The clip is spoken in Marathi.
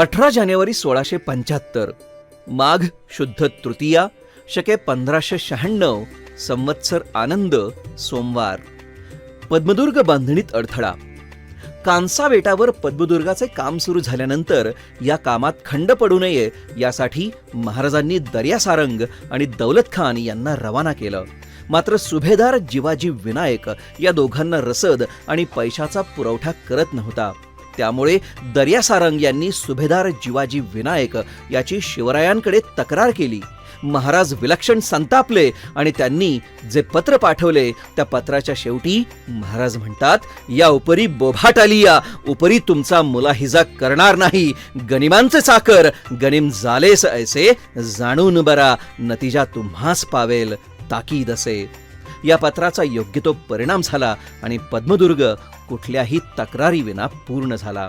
अठरा जानेवारी सोळाशे पंच्याहत्तर. माघ शुद्ध तृतीया शके पंधराशे शहाण्णव संवत्सर आनंद सोमवार. पद्मदुर्ग बांधणीत अडथळा. कांसा बेटावर पद्मदुर्गाचे काम सुरू झाल्यानंतर या कामात खंड पडू नये यासाठी महाराजांनी दर्यासारंग आणि दौलत खान यांना रवाना केलं. मात्र सुभेदार जिवाजी विनायक या दोघांना रसद आणि पैशाचा पुरवठा करत नव्हता. त्यामुळे दर्यासारंग यांनी सुभेदार जिवाजी विनायक याची शिवरायांकडे तक्रार केली. महाराज विलक्षण संतापले आणि त्यांनी जे पत्र पाठवले त्या पत्राच्या शेवटी महाराज म्हणतात या उपरी बोभाट आली या उपरी तुमचा मुलाहिजा करणार नाही. गनिमांचे साखर गनिम झालेस ऐसे जाणून बरा नतीजा तुम्हास पावेल ताकीद असे. या पत्राचा योग्य तो परिणाम झाला आणि पद्मदुर्ग कुठल्याही तक्रारीविना पूर्ण झाला.